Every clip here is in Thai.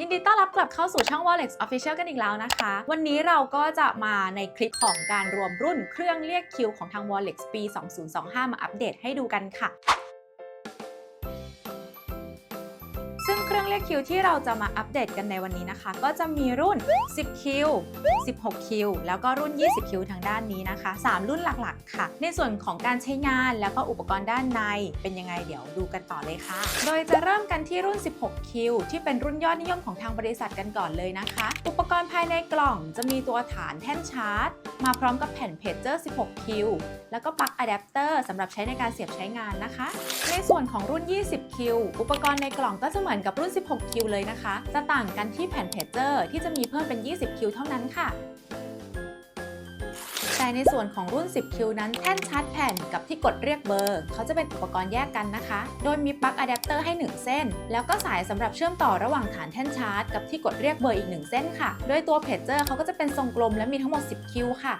ยินดีต้อนรับกลับเข้าสู่ช่อง Wallex Official กันอีกแล้วนะคะ วันนี้เราก็จะมาในคลิปของการรวมรุ่นเครื่องเรียกคิวของทาง Wallex ปี 2025 มาอัปเดตให้ดูกันค่ะ เรียกคิวที่เราจะมาอัปเดตกันในวันนี้นะคะ ก็จะมีรุ่น 10 คิว 16 คิว แล้วก็รุ่น 20 คิวทางด้านนี้นะคะ 3 รุ่นหลักๆ ค่ะ ในส่วนของการใช้งานแล้วก็อุปกรณ์ด้านในเป็นยังไงเดี๋ยวดูกันต่อเลยค่ะ โดยจะเริ่มกันที่รุ่น 16 คิว ที่เป็นรุ่นยอดนิยมของทางบริษัทกันก่อนเลยนะคะ อุปกรณ์ภายในกล่องจะมีตัวฐานแท่นชาร์จ มาพร้อมกับแผ่นเพจเจอร์ 16 คิว แล้วก็ปลั๊กอะแดปเตอร์สำหรับใช้ในการเสียบใช้งานนะคะ ในส่วนของรุ่น 20 คิว อุปกรณ์ในกล่องก็จะเหมือนกับรุ่น16 คิวเลยนะคะ จะต่างกันที่แผ่นเพจเจอร์ที่จะมีเพิ่มเป็น 20 คิวเท่านั้นค่ะแต่ในส่วนของรุ่น 10 คิวนั้นแท่นชาร์จแผ่นกับที่กดเรียกเบอร์ เขาจะเป็นอุปกรณ์แยกกันนะคะ โดยมีปลั๊กอะแดปเตอร์ให้ 1 เส้น แล้วก็สายสำหรับเชื่อมต่อระหว่างฐานแท่นชาร์จกับที่กดเรียกเบอร์อีก 1 เส้นค่ะ โดยตัวเพจเจอร์เขาก็จะเป็นทรงกลมและมีทั้งหมด 10 คิวค่ะ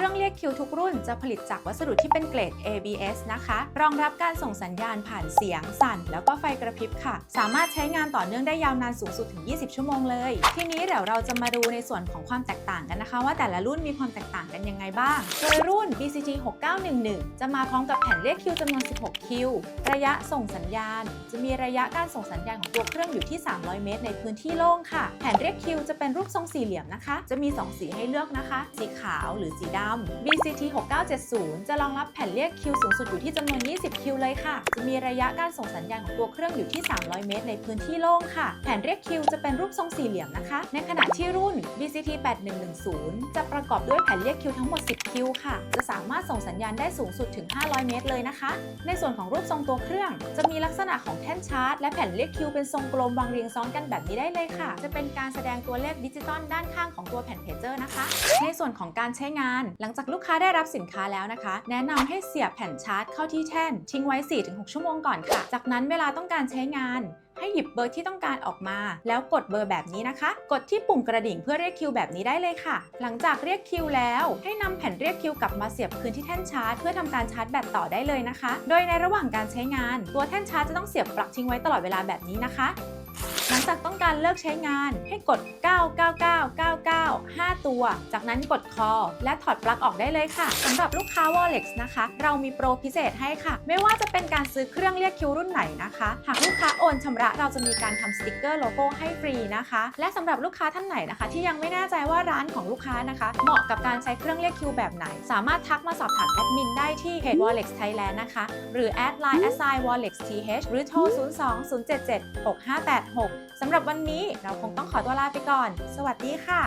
เครื่องเรียกคิวทุกรุ่นจะผลิตจากวัสดุที่เป็นเกรด ABS นะคะ รองรับการส่งสัญญาณผ่านเสียงสั่น แล้วก็ไฟกระพริบค่ะ สามารถใช้งานต่อเนื่องได้ยาวนานสูงสุดถึง 20 ชั่วโมงเลย ทีนี้เดี๋ยวเราจะมาดูในส่วนของความแตกต่างกันนะคะ ว่าแต่ละรุ่นมีความแตกต่างกันยังไงบ้าง โดยรุ่น BCT 6911 จะมาพร้อมกับแผ่นเรียกคิวจำนวน 16 คิว ระยะส่งสัญญาณ จะมีระยะการส่งสัญญาณของตัวเครื่องอยู่ที่ 300 เมตร ในพื้นที่โล่งค่ะ แผ่นเรียกคิวจะเป็นรูปทรงสี่เหลี่ยมนะคะ จะมี 2 สีให้เลือกนะคะ สีขาวหรือสีดำ BCT 6970 จะรองรับแผ่นเรียกคิวสูงสุดอยู่ที่จำนวน 20 คิวเลยค่ะ จะมีระยะการส่งสัญญาณของตัวเครื่องอยู่ที่ 300 เมตร ในพื้นที่โล่งค่ะ แผ่นเรียกคิวจะเป็นรูปทรงสี่เหลี่ยมนะคะ ในขณะที่รุ่น BCT 8110 จะประกอบด้วยแผ่นเรียกคิวทั้งหมด 10 คิวค่ะ จะสามารถส่งสัญญาณได้สูงสุดถึง 500 เมตรเลยนะคะ ในส่วนของรูปทรงตัวเครื่อง จะมีลักษณะของแท่นชาร์จและแผ่นเรียกคิวเป็นทรงกลมวางเรียงซ้อนกันแบบนี้ได้เลยค่ะ จะเป็นการแสดงตัวเลขดิจิตอลด้านข้างของตัวแผ่นเพจเจอร์นะคะ ในส่วนของการใช้งานหลังจากลูกค้าได้รับสินค้าแล้วนะคะ แนะนำให้เสียบแผ่นชาร์จเข้าที่แท่น ทิ้งไว้ 4-6 ชั่วโมงก่อนค่ะ จากนั้นเวลาต้องการใช้งานให้หยิบเบอร์ที่ต้องการออกมา แล้วกดเบอร์แบบนี้นะคะ กดที่ปุ่มกระดิ่งเพื่อเรียกคิวแบบนี้ได้เลยค่ะ หลังจากเรียกคิวแล้ว ให้นำแผ่นเรียกคิวกลับมาเสียบคืนที่แท่นชาร์จ เพื่อทำการชาร์จแบตต่อได้เลยนะคะ โดยในระหว่างการใช้งาน ตัวแท่นชาร์จจะต้องเสียบปลั๊กทิ้งไว้ตลอดเวลาแบบนี้นะคะ หลังจากต้องการเลิกใช้งานให้กด 99999 5 ตัว จากนั้นกด call และถอดปลั๊กออกได้เลยค่ะสำหรับลูกค้า Wallex นะคะ เรามีโปรพิเศษให้ค่ะ ไม่ว่าจะเป็นการซื้อเครื่องเรียกคิวรุ่นไหนนะคะ หากลูกค้าโอนชำระเราจะมีการทำสติกเกอร์โลโก้ให้ฟรีนะคะ และสำหรับลูกค้าท่านไหนนะคะ ที่ยังไม่แน่ใจว่าร้านของลูกค้านะคะ เหมาะกับการใช้เครื่องเรียกคิวแบบไหน สามารถทักมาสอบถามแอดมินได้ที่เพจ Wallex Thailand นะคะ หรือแอดไลน์ assign Wallex th หรือโทร 02 077 6586สำหรับวันนี้เราคงต้องขอตัวลาไปก่อน สวัสดีค่ะ